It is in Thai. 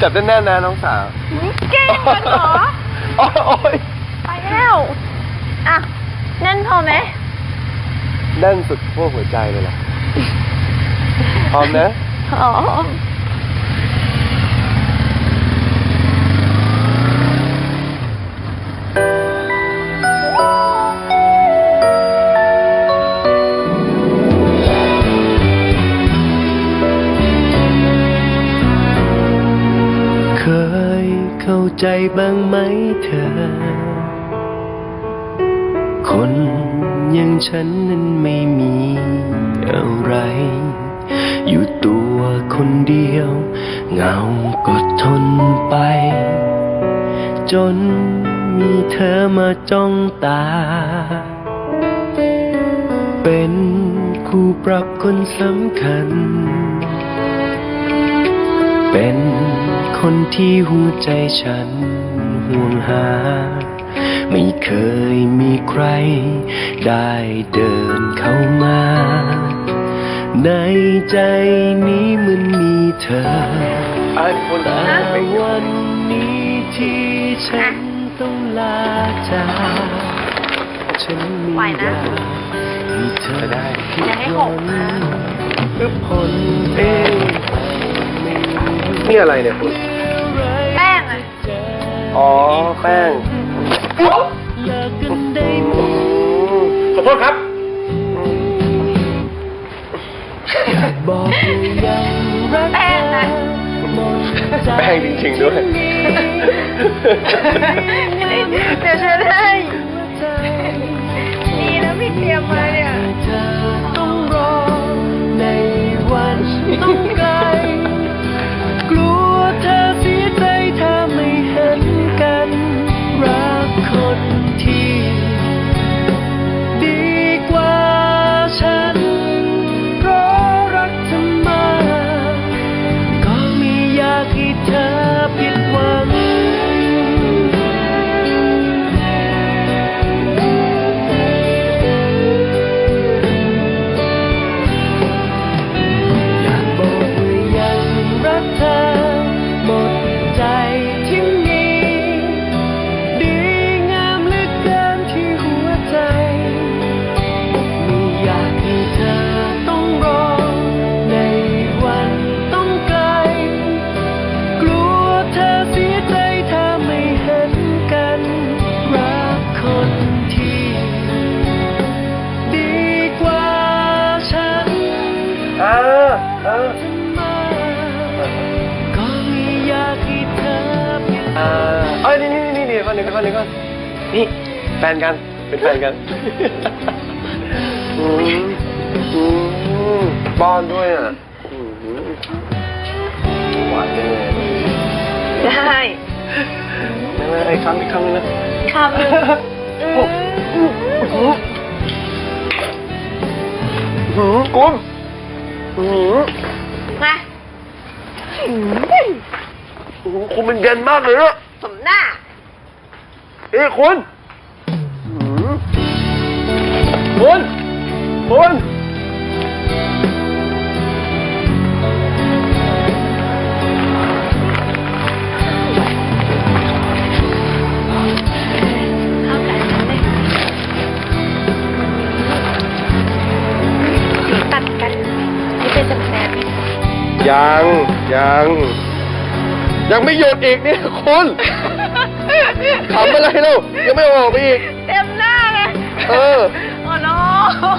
จับแน่นๆนะน้องสาวเก่งกันเหรอโอ้ยไปแล้ว อะ แน่นพอไหมแน่นสุดขั้วหัวใจเลยล่ะพร้อมนะอ๋อเใจบ้างไหมเธอ คนอย่างฉันนั้นไม่มีอะไร อยู่ตัวคนเดียวเหงาก็ทนไป จนมีเธอมาจ้องตา เป็นคู่ปรับคนสำคัญ เป็น คนที่หัวใจฉันห่วงหา ไม่เคยมีใครได้เดินเข้ามา ในใจนี้มันมีเธอไอ้คุณแต่วันนี้ที่ฉันต้องลาจากฉันไม่ไหวอยานะกให้เธอได้ผิดอย่าให้หหวักงนะเพื่อผลเอง นี่อะไรเนี่ยคุณแป้งอะอ๋อ แป้งเลิกกันได้ไหมขอโทษครับบอกว่ายังรักแป้งนะหมดใจแป้งจริงๆด้วย เดี๋ยวฉัน ก่อนเดี๋ยวก่อนเดี๋ยวก่อนนี่แฟนกันเป็นแฟนกันอืมอืมป้อนด้วยอะอืมหวานจังเลยได้ไม่ไม่ไอ้คำอีกคำนึงนะคำหนึ่งหืมกุ้มหืมมาหืมคุณมันเย็นมากเลยอะสมหน้า เอ้ยคุณหืมคุณคุณเข้ากันเลยตัดกันนี่เป็นจำแนกยัง ยัง ยังไม่หยุดอีกเนี่ยคุณ ทำอะไรแล้วยังไม่ออกไปอีก เต็มหน้าเลยเออ โอ้โนโอ้